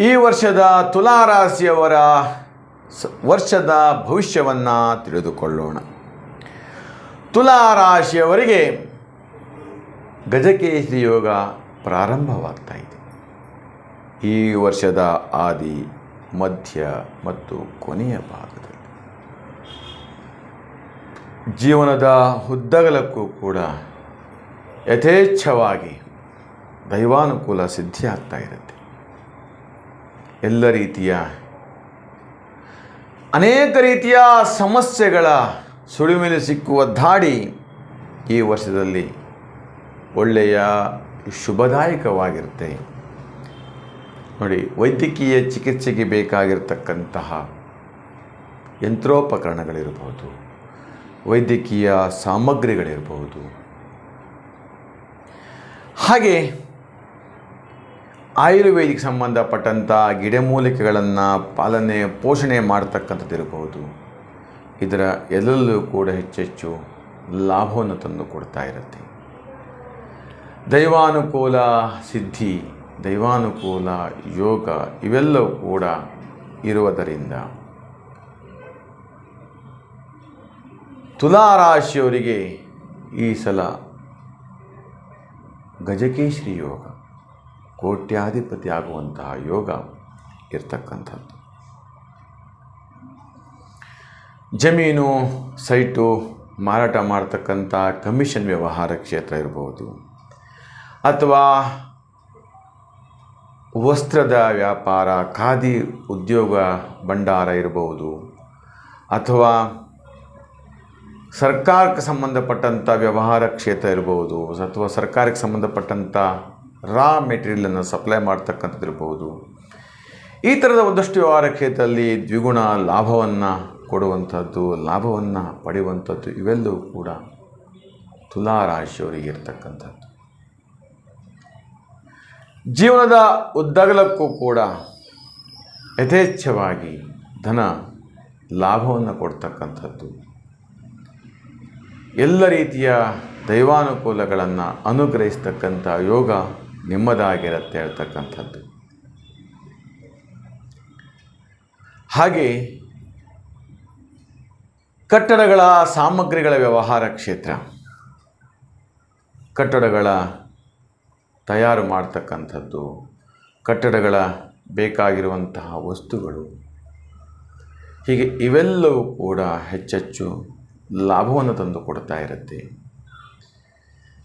ಈ ವರ್ಷದ ತುಲಾರಾಶಿಯವರ ವರ್ಷದ ಭವಿಷ್ಯವನ್ನು ತಿಳಿದುಕೊಳ್ಳೋಣ. ತುಲಾರಾಶಿಯವರಿಗೆ ಗಜಕೇಸರಿ ಯೋಗ ಪ್ರಾರಂಭವಾಗ್ತಾ ಇದೆ. ಈ ವರ್ಷದ ಆದಿ, ಮಧ್ಯ ಮತ್ತು ಕೊನೆಯ ಭಾಗದಲ್ಲಿ. ಜೀವನದ ಉದ್ದಗಲಕ್ಕೂ ಕೂಡ ಯಥೇಚ್ಛವಾಗಿ ದೈವಾನುಕೂಲ ಸಿದ್ಧಿಯಾಗ್ತಾ ಇರುತ್ತೆ. ಎಲ್ಲ ರೀತಿಯ ಅನೇಕ ರೀತಿಯ ಸಮಸ್ಯೆಗಳ ಸುಳಿವಿನ ಸಿಕ್ಕುವ ದಾಡಿ ಈ ವರ್ಷದಲ್ಲಿ ಒಳ್ಳೆಯ ಶುಭದಾಯಕವಾಗಿರುತ್ತೆ. ನೋಡಿ, ವೈದ್ಯಕೀಯ ಚಿಕಿತ್ಸೆಗೆ ಬೇಕಾಗಿರ್ತಕ್ಕಂತಹ ಯಂತ್ರೋಪಕರಣಗಳಿರ್ಬೋದು ವೈದ್ಯಕೀಯ ಸಾಮಗ್ರಿಗಳಿರಬಹುದು. ಹಾಗೆ ಆಯುರ್ವೇದಿಕ್ ಸಂಬಂಧಪಟ್ಟಂಥ ಗಿಡಮೂಲಿಕೆಗಳನ್ನು ಪಾಲನೆ, ಪೋಷಣೆ ಮಾಡ್ತಕ್ಕಂಥದ್ದಿರಬಹುದು ಇದರ ಎಲ್ಲೆಲ್ಲೂ ಕೂಡ ಹೆಚ್ಚೆಚ್ಚು ಲಾಭವನ್ನು ತಂದು ಕೊಡ್ತಾ ಇರುತ್ತೆ. ದೈವಾನುಕೂಲ, ಸಿದ್ಧಿ, ದೈವಾನುಕೂಲ, ಯೋಗ ಇವೆಲ್ಲವೂ ಕೂಡ ಇರುವುದರಿಂದ ತುಲಾರಾಶಿಯವರಿಗೆ ಈ ಸಲ ಗಜಕೇಶ್ರಿ ಯೋಗ. ಕೋಟ್ಯಾಧಿಪತಿ ಆಗುವಂತಹ ಯೋಗ ಇರ್ತಕ್ಕಂಥದ್ದು. ಜಮೀನು, ಸೈಟು, ಮಾರಾಟ ಮಾಡ್ತಕ್ಕಂಥ ಕಮಿಷನ್ ವ್ಯವಹಾರ ಕ್ಷೇತ್ರ ಇರ್ಬೋದು. ಅಥವಾ ವಸ್ತ್ರದ ವ್ಯಾಪಾರ, ಖಾದಿ ಉದ್ಯೋಗ ಭಂಡಾರ ಇರಬಹುದು ಅಥವಾ ಸರ್ಕಾರಕ್ಕೆ ಸಂಬಂಧಪಟ್ಟಂಥ ವ್ಯವಹಾರ ಕ್ಷೇತ್ರ ಇರಬಹುದು ಅಥವಾ ಸರ್ಕಾರಕ್ಕೆ ಸಂಬಂಧಪಟ್ಟಂಥ ರಾ ಮೆಟೀರಿಯಲನ್ನು ಸಪ್ಲೈ ಮಾಡ್ತಕ್ಕಂಥದ್ದಿರಬಹುದು ಈ ಥರದ ಒಂದಷ್ಟು ವ್ಯವಹಾರ ಕ್ಷೇತ್ರದಲ್ಲಿ ದ್ವಿಗುಣ ಲಾಭವನ್ನು ಕೊಡುವಂಥದ್ದು, ಲಾಭವನ್ನು ಪಡೆಯುವಂಥದ್ದು ಇವೆಲ್ಲವೂ ಕೂಡ ತುಲಾರಾಶಿಯವರಿಗೆ ಇರ್ತಕ್ಕಂಥದ್ದು. ಜೀವನದ ಉದ್ದಗಲಕ್ಕೂ ಕೂಡ ಯಥೇಚ್ಛವಾಗಿ ಧನ ಲಾಭವನ್ನು ಕೊಡ್ತಕ್ಕಂಥದ್ದು. ಎಲ್ಲ ರೀತಿಯ ದೈವಾನುಕೂಲಗಳನ್ನು ಅನುಗ್ರಹಿಸ್ತಕ್ಕಂಥ ಯೋಗ ನಿಮ್ಮದಾಗಿರುತ್ತೆ ಹೇಳ್ತಕ್ಕಂಥದ್ದು. ಹಾಗೆ ಕಟ್ಟಡಗಳ ಸಾಮಗ್ರಿಗಳ ವ್ಯವಹಾರ ಕ್ಷೇತ್ರ. ಕಟ್ಟಡಗಳ ತಯಾರು ಮಾಡ್ತಕ್ಕಂಥದ್ದು, ಕಟ್ಟಡಗಳ ಬೇಕಾಗಿರುವಂತಹ ವಸ್ತುಗಳು. ಹೀಗೆ ಇವೆಲ್ಲವೂ ಕೂಡ ಹೆಚ್ಚೆಚ್ಚು ಲಾಭವನ್ನು ತಂದುಕೊಡ್ತಾ ಇರುತ್ತೆ.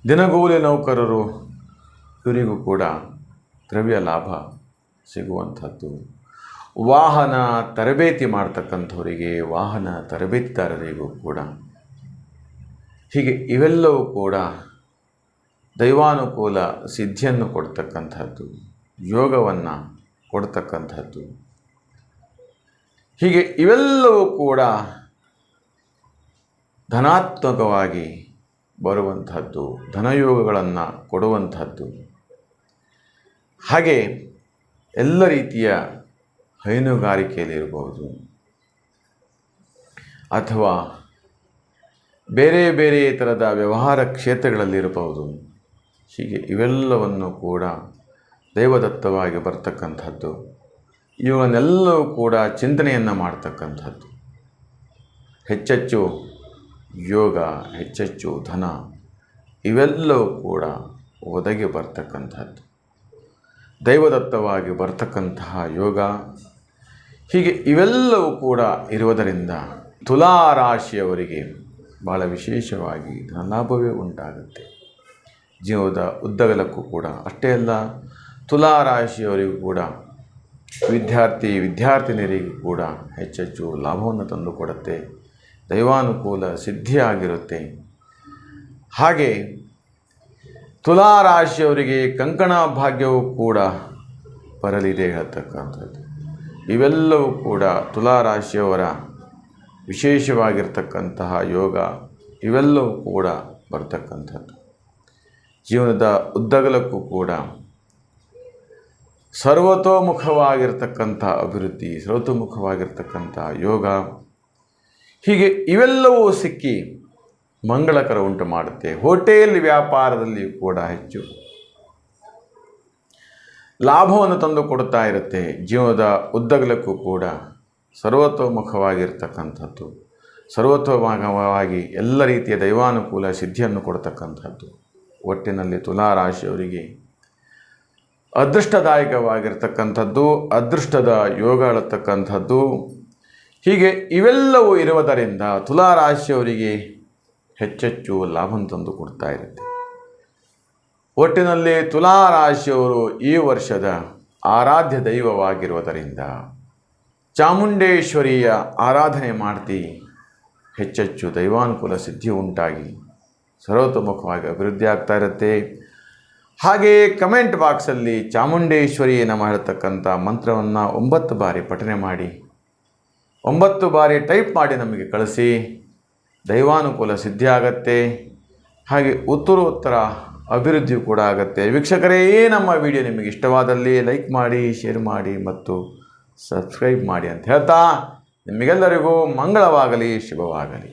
ದಿನಗೂಲಿ ನೌಕರರು ಇವರಿಗೂ ಕೂಡ ದ್ರವ್ಯ ಲಾಭ ಸಿಗುವಂಥದ್ದು. ವಾಹನ ತರಬೇತಿ ಮಾಡ್ತಕ್ಕಂಥವರಿಗೆ, ವಾಹನ ತರಬೇತಿದಾರರಿಗೂ ಕೂಡ ಹೀಗೆ ಇವೆಲ್ಲವೂ ಕೂಡ ದೈವಾನುಕೂಲ ಸಿದ್ಧಿಯನ್ನು ಕೊಡ್ತಕ್ಕಂಥದ್ದು, ಯೋಗವನ್ನು ಕೊಡ್ತಕ್ಕಂಥದ್ದು. ಹೀಗೆ ಇವೆಲ್ಲವೂ ಕೂಡ ಧನಾತ್ಮಕವಾಗಿ ಬರುವಂಥದ್ದು, ಧನಯೋಗಗಳನ್ನು ಕೊಡುವಂಥದ್ದು. ಹಾಗೆ ಎಲ್ಲ ರೀತಿಯ ಹೈನುಗಾರಿಕೆಯಲ್ಲಿರಬಹುದು ಅಥವಾ ಬೇರೆ ಬೇರೆ ಥರದ ವ್ಯವಹಾರ ಕ್ಷೇತ್ರಗಳಲ್ಲಿರಬಹುದು ಹೀಗೆ ಇವೆಲ್ಲವನ್ನು ಕೂಡ ದೈವದತ್ತವಾಗಿ ಬರ್ತಕ್ಕಂಥದ್ದು. ಇವುಗಳನ್ನೆಲ್ಲವೂ ಕೂಡ ಚಿಂತನೆಯನ್ನು ಮಾಡ್ತಕ್ಕಂಥದ್ದು. ಹೆಚ್ಚೆಚ್ಚು ಯೋಗ, ಹೆಚ್ಚೆಚ್ಚು ಧನ ಇವೆಲ್ಲವೂ ಕೂಡ ಒದಗಿ ಬರ್ತಕ್ಕಂಥದ್ದು. ದೈವದತ್ತವಾಗಿ ಬರ್ತಕ್ಕಂತಹ ಯೋಗ, ಹೀಗೆ ಇವೆಲ್ಲವೂ ಕೂಡ ಇರುವುದರಿಂದ ತುಲಾರಾಶಿಯವರಿಗೆ ಭಾಳ ವಿಶೇಷವಾಗಿ ಧನಲಾಭವೇ ಉಂಟಾಗುತ್ತೆ. ಜೀವದ ಉದ್ದಗಲಕ್ಕೂ ಕೂಡ ಅಷ್ಟೇ ಅಲ್ಲ, ತುಲಾರಾಶಿಯವರಿಗೂ ಕೂಡ ವಿದ್ಯಾರ್ಥಿ, ವಿದ್ಯಾರ್ಥಿನಿಯರಿಗೂ ಕೂಡ ಹೆಚ್ಚೆಚ್ಚು ಲಾಭವನ್ನು ತಂದುಕೊಡುತ್ತೆ. ದೈವಾನುಕೂಲ ಸಿದ್ಧಿಯಾಗಿರುತ್ತೆ. ಹಾಗೆ ತುಲಾರಾಶಿಯವರಿಗೆ ಕಂಕಣ ಭಾಗ್ಯವೂ ಕೂಡ ಬರಲಿದೆ ಹೇಳ್ತಕ್ಕಂಥದ್ದು. ಇವೆಲ್ಲವೂ ಕೂಡ ತುಲಾರಾಶಿಯವರ ವಿಶೇಷವಾಗಿರ್ತಕ್ಕಂತಹ ಯೋಗ ಇವೆಲ್ಲವೂ ಕೂಡ ಬರ್ತಕ್ಕಂಥದ್ದು. ಜೀವನದ ಉದ್ದಗಲಕ್ಕೂ ಕೂಡ ಸರ್ವತೋಮುಖವಾಗಿರ್ತಕ್ಕಂಥ ಅಭಿವೃದ್ಧಿ, ಸರ್ವತೋಮುಖವಾಗಿರ್ತಕ್ಕಂಥ ಯೋಗ ಹೀಗೆ ಇವೆಲ್ಲವೂ ಸಿಕ್ಕಿ ಮಂಗಳಕರ ಉಂಟು ಮಾಡುತ್ತೆ. ಹೋಟೆಲ್ ವ್ಯಾಪಾರದಲ್ಲಿ ಕೂಡ ಹೆಚ್ಚು. ಲಾಭವನ್ನು ತಂದು ಕೊಡ್ತಾ ಇರುತ್ತೆ. ಜೀವನದ ಉದ್ದಗಲಕ್ಕೂ ಕೂಡ ಸರ್ವತೋಮುಖವಾಗಿರ್ತಕ್ಕಂಥದ್ದು. ಸರ್ವತೋಮುಖವಾಗಿ ಎಲ್ಲ ರೀತಿಯ ದೈವಾನುಕೂಲ ಸಿದ್ಧಿಯನ್ನು ಕೊಡ್ತಕ್ಕಂಥದ್ದು. ಒಟ್ಟಿನಲ್ಲಿ ತುಲಾ ರಾಶಿಯವರಿಗೆ ಅದೃಷ್ಟದಾಯಕವಾಗಿರ್ತಕ್ಕಂಥದ್ದು, ಅದೃಷ್ಟದ ಯೋಗ ಅಳತಕ್ಕಂಥದ್ದು ಹೀಗೆ ಇವೆಲ್ಲವೂ ಇರುವುದರಿಂದ ತುಲಾ ರಾಶಿಯವರಿಗೆ ಹೆಚ್ಚೆಚ್ಚು ಲಾಭ ತಂದು ಕೊಡ್ತಾ ಇರುತ್ತೆ. ಒಟ್ಟಿನಲ್ಲಿ ತುಲಾ ರಾಶಿಯವರು ಈ ವರ್ಷದ ಆರಾಧ್ಯ ದೈವವಾಗಿರುವುದರಿಂದ ಚಾಮುಂಡೇಶ್ವರಿಯ ಆರಾಧನೆ ಮಾಡ್ತಿ ಹೆಚ್ಚೆಚ್ಚು ದೈವಾನುಕೂಲ ಸಿದ್ಧಿ ಉಂಟಾಗಿ ಸರ್ವತೋಮುಖವಾಗಿ ಅಭಿವೃದ್ಧಿ ಆಗ್ತಾ ಇರುತ್ತೆ. ಹಾಗೆಯೇ ಕಮೆಂಟ್ ಬಾಕ್ಸಲ್ಲಿ ಚಾಮುಂಡೇಶ್ವರಿ ನಮ್ಮ ಹೇಳ್ತಕ್ಕಂಥ ಮಂತ್ರವನ್ನು ಒಂಬತ್ತು ಬಾರಿ ಪಠನೆ ಮಾಡಿ ಒಂಬತ್ತು ಬಾರಿ ಟೈಪ್ ಮಾಡಿ ನಮಗೆ ಕಳಿಸಿ. ದೈವಾನುಕೂಲ ಸಿದ್ಧಿ ಆಗತ್ತೆ. ಹಾಗೆ ಉತ್ತರೋತ್ತರ ಅಭಿವೃದ್ಧಿಯು ಕೂಡ ಆಗುತ್ತೆ. ವೀಕ್ಷಕರೇ, ನಮ್ಮ ವಿಡಿಯೋ ನಿಮಗೆ ಇಷ್ಟವಾದಲ್ಲಿ ಲೈಕ್ ಮಾಡಿ, ಶೇರ್ ಮಾಡಿ ಮತ್ತು ಸಬ್ಸ್ಕ್ರೈಬ್ ಮಾಡಿ ಅಂತ ಹೇಳ್ತಾ ನಿಮಗೆಲ್ಲರಿಗೂ ಮಂಗಳವಾಗಲಿ, ಶುಭವಾಗಲಿ.